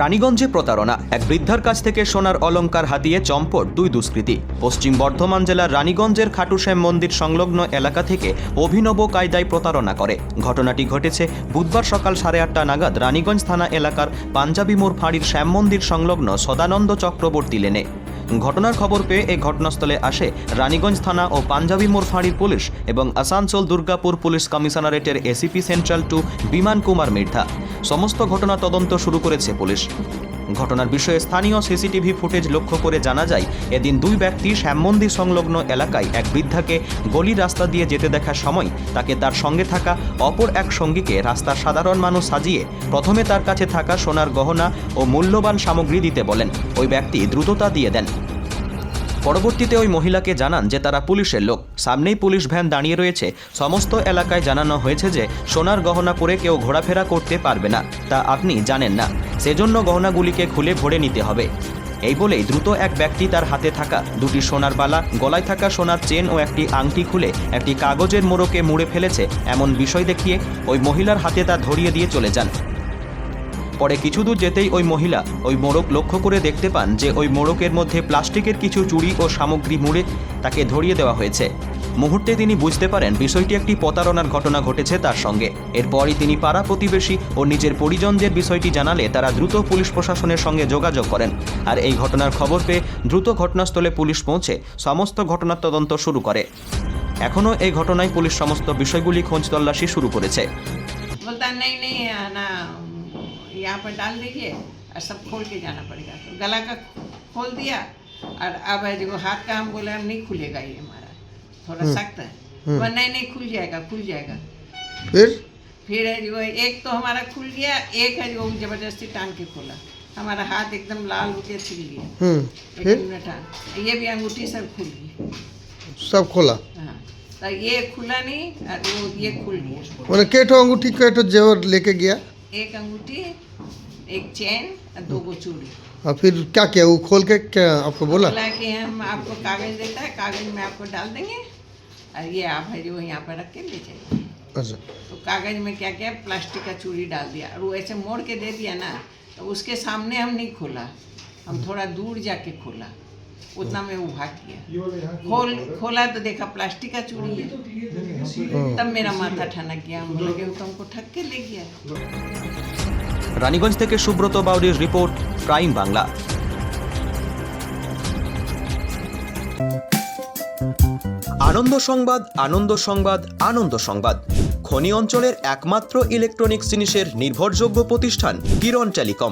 রানীগঞ্জে প্রতারণা। এক বৃদ্ধার কাছ থেকে সোনার অলংকার হাতিয়ে চম্পট, দুই দুষ্কৃতী। পশ্চিম বর্ধমান জেলার রানীগঞ্জের খাটুশ্যাম মন্দির সংলগ্ন এলাকা থেকে অভিনব কায়দায় প্রতারণা করে। ঘটনাটি ঘটেছে বুধবার সকাল সাড়ে আটটা নাগাদ রানীগঞ্জ থানা এলাকার পাঞ্জাবি মোড় ফাঁড়ির শ্যাম মন্দির সংলগ্ন সদানন্দ চক্রবর্তী লেনে। ঘটনার খবর পেয়ে এই ঘটনাস্থলে আসে রানীগঞ্জ থানা ও পাঞ্জাবি মোড় ফাঁড়ির পুলিশ এবং Asansol Durgapur police কমিশনারেটের ACP central two Biman Kumar Mirdha. সমস্ত ঘটনা তদন্ত শুরু করেছে পুলিশ। ঘটনার বিষয়ে স্থানীয় সিসিটিভি ফুটেজ লক্ষ্য করে জানা যায়, এদিন দুই ব্যক্তি শ্যাম মন্দির সংলগ্ন এলাকায় এক বৃদ্ধাকে গলি রাস্তা দিয়ে যেতে দেখার সময় তাকে তার সঙ্গে থাকা অপর এক সঙ্গীকে রাস্তার সাধারণ মানুষ সাজিয়ে প্রথমে তার কাছে থাকা সোনার গহনা ও মূল্যবান সামগ্রী দিতে বলেন। ওই ব্যক্তি দ্রুততা দিয়ে দেন। পরবর্তীতে ওই মহিলাকে জানান যে তারা পুলিশের লোক। সামনেই পুলিশ ভ্যান দাঁড়িয়ে রয়েছে। সমস্ত এলাকায় জানানো হয়েছে যে সোনার গহনা পরে কেউ ঘোরাফেরা করতে পারবে না। তা আপনি জানেন না। সেজন্য গহনাগুলিকে খুলে ভরে নিতে হবে। এই বলেই দ্রুত এক ব্যক্তি তার হাতে থাকা দুটি সোনার বালা, গলায় থাকা সোনার চেন ও একটি আংটি খুলে একটি কাগজের মোড়কে মুড়ে ফেলেছে এমন বিষয় দেখিয়ে ওই মহিলার হাতে তা ধরিয়ে দিয়ে চলে যান। পরে কিছু দূর যেতেই ওই মহিলা, ওই মোড়ক লক্ষ্য করে দেখতে পান যে ওই মোড়কের মধ্যে প্লাস্টিকের কিছু চুড়ি ও সামগ্রী মুড়ে তাকে ধরিয়ে দেওয়া হয়েছে। মুহূর্তে তিনি বুঝতে পারেন বিষয়টি একটি প্রতারণার ঘটনা ঘটেছে তার সঙ্গে। এরপরই তিনি পাড়া প্রতিবেশী ও নিজের পরিজনদের বিষয়টি জানালে তারা দ্রুত পুলিশ প্রশাসনের সঙ্গে যোগাযোগ করেন। আর এই ঘটনার খবর পেয়ে দ্রুত ঘটনাস্থলে পুলিশ পৌঁছে সমস্ত ঘটনার তদন্ত শুরু করে। এখনও এই ঘটনায় পুলিশ সমস্ত বিষয়গুলি খোঁজ তল্লাশি শুরু করেছে। यहाँ पर डाल दीजिए और सब खोल के जाना पड़ेगा। तो गला का खोल दिया और अब है जो हाथ का हम बोले हम नहीं खुलेगा ये हमारा। थोड़ा सख्त है। वो नहीं नहीं खुल जाएगा खुल जाएगा। फिर? फिर है जो एक तो हमारा खुल गया एक है जो ज़बरदस्ती टांग के खोला। हमारा हाथ एकदम लाल होके छिल गया। हम्म। टांग ये भी अंगूठी सब खुल गई। सब खोला? हाँ। तो ये खुला नहीं और वो ये खुल गया। अंगूठी केठो जेवर लेके गया। एक अंगूठी एक चेन और दो गो चूड़ी और फिर क्या किया? वो खोल के क्या आपको बोला? बोला कि हम आपको कागज़ देता है कागज़ में आपको डाल देंगे और ये आप है जो यहाँ पर रख के ले जाइए। अच्छा। तो कागज़ में क्या क्या? प्लास्टिक का चूड़ी डाल दिया। और वो ऐसे मोड़ के दे दिया ना तो उसके सामने हम नहीं खोला। हम थोड़ा दूर जाके खोला। उतना में वो भाग गया खोल खोला तो देखा प्लास्टिक का चूड़ी है तब मेरा माथा ठनक गया हम बोले कि वो तो हमको ठग के ले गया রানীগঞ্জ থেকে সুব্রত বাউরির রিপোর্ট প্রাইম বাংলা আনন্দ সংবাদ আনন্দ সংবাদ আনন্দ সংবাদ খনি অঞ্চলের একমাত্র ইলেকট্রনিক্স জিনিসের নির্ভরযোগ্য প্রতিষ্ঠান কিরণ টেলিকম